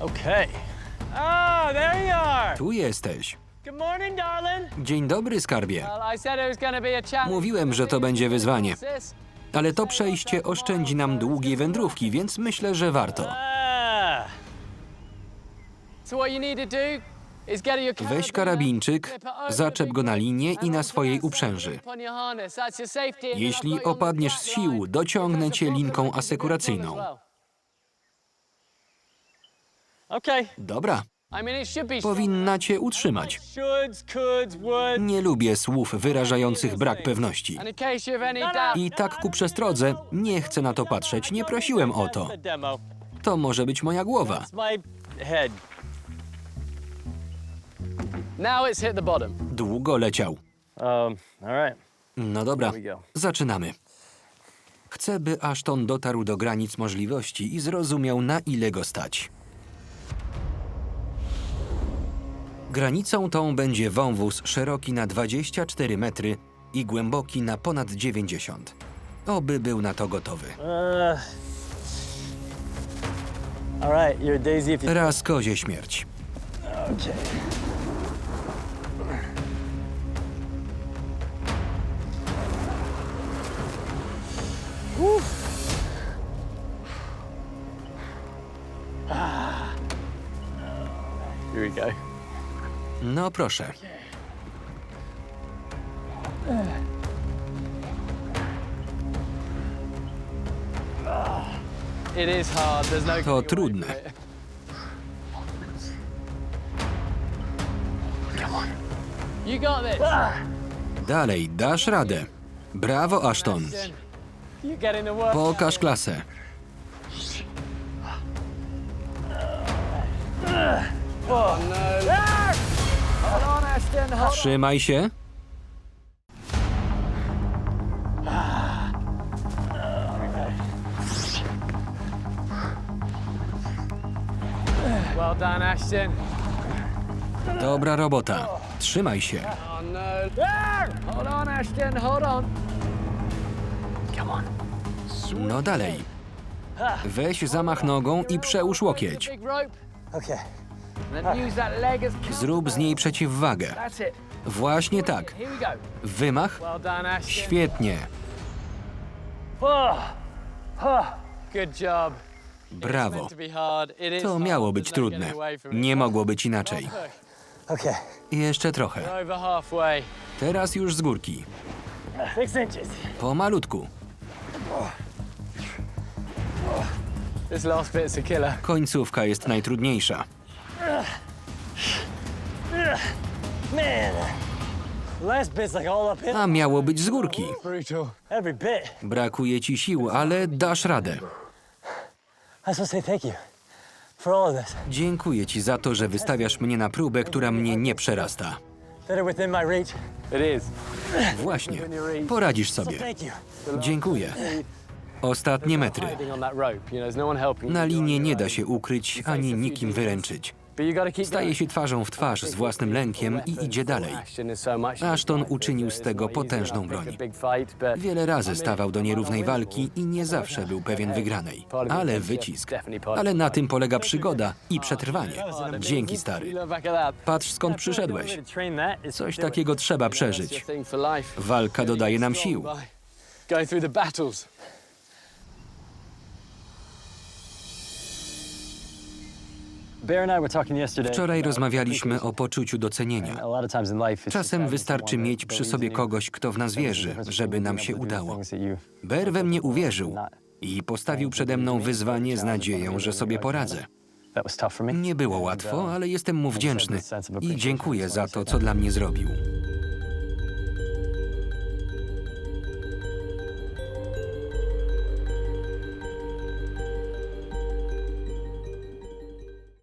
Okay. Ah, there you are. Tu jesteś. Good morning, darling. Dzień dobry, skarbie. Well, I said it was gonna be a challenge. Mówiłem, że to będzie wyzwanie. Sis. Ale to przejście oszczędzi nam długiej wędrówki, więc myślę, że warto. Ah. So what you need to do is get your Weź karabinczyk, zaczep go na linię i na swojej uprzęży. Jeśli opadniesz z sił, dociągnę cię linką asekuracyjną. Okay. Dobra, I mean, it should be powinna cię utrzymać. shoulds, coulds, would. Nie lubię słów wyrażających brak pewności. And in case you have any doubt, I tak ku przestrodze, nie chcę na to patrzeć, nie prosiłem o to. the demo. To może być moja głowa. It's my head. Now it's hit the bottom. Długo leciał. Um, all right. No dobra, zaczynamy. Chcę, by Ashton dotarł do granic możliwości i zrozumiał, na ile go stać. Granicą tą będzie wąwóz szeroki na 24 metry i głęboki na ponad 90. Oby był na to gotowy. Uh, all right, you're a daisy if you. Raz kozie śmierć. Okay. Ah. Here we go. No proszę. It is hard. There's no. To trudne. from it. You got this. Dalej, dasz radę. Brawo, Ashton. The work. Pokaż klasę. Oh no. Trzymaj się. Well done, Ashton. Dobra robota. Trzymaj się. Oh no. Hold on, Ashton. Hold on. Come on. No dalej. Weź zamach nogą i przełóż łokieć. Big rope. Okay. Zrób z niej przeciwwagę. Właśnie tak. Wymach? Świetnie. Oh. Oh. Brawo. To miało być no trudne. Nie mogło być inaczej. Jeszcze trochę. Teraz już z górki. Pomalutku. Końcówka jest najtrudniejsza. Man, last bit's like all uphill. A miało być z górki. Brakuje ci sił, ale dasz radę. I just want to say thank you for all of this. Dziękuję ci za to, że wystawiasz mnie na próbę, która mnie nie przerasta. That are within my reach. It is. Właśnie. Poradzisz sobie. Dziękuję. Ostatnie metry. No Na linie nie da się ukryć ani nikim wyręczyć. Staje się twarzą w twarz z własnym lękiem i idzie dalej. Ashton uczynił z tego potężną broń. Wiele razy stawał do nierównej walki i nie zawsze był pewien wygranej. Ale wycisk. Ale na tym polega przygoda i przetrwanie. Dzięki, stary. Patrz skąd przyszedłeś. Coś takiego trzeba przeżyć. Walka dodaje nam sił. Going through the battles. Wczoraj rozmawialiśmy o poczuciu docenienia. Czasem wystarczy mieć przy sobie kogoś, kto w nas wierzy, żeby nam się udało. Ber we mnie uwierzył i postawił przede mną wyzwanie z nadzieją, że sobie poradzę. Nie było łatwo, ale jestem mu wdzięczny i dziękuję za to, co dla mnie zrobił.